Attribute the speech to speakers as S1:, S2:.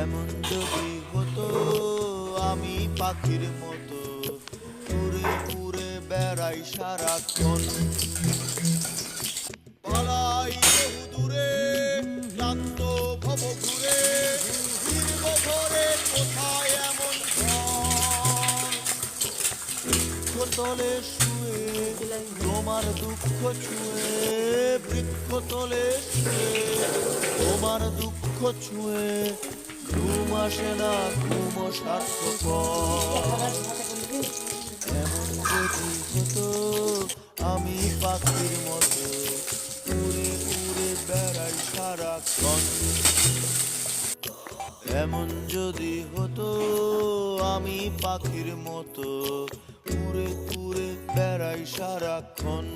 S1: এমন যদি হতো, আমি পাখির মতো উড়ে উড়ে বেড়াই সারাক্ষণ। বহু দূরে, ক্লান্ত ভব ঘুরে, ফিরব ঘরে কোথায় এমন বৃক্ষতলে শুয়ে, তোমার দুঃখ ছুঁয়ে বৃক্ষতলে শুয়ে, তোমার দুঃখ ছুঁয়ে ঘুম আসে না, ঘুম সার্থকর এমন যদি হতো, আমি পাখির মতো উড়ে উড়ে বেড়াই সারাক্ষণ। এমন যদি হতো, আমি পাখির মতো উড়ে উড়ে বেড়াই সারাক্ষণ।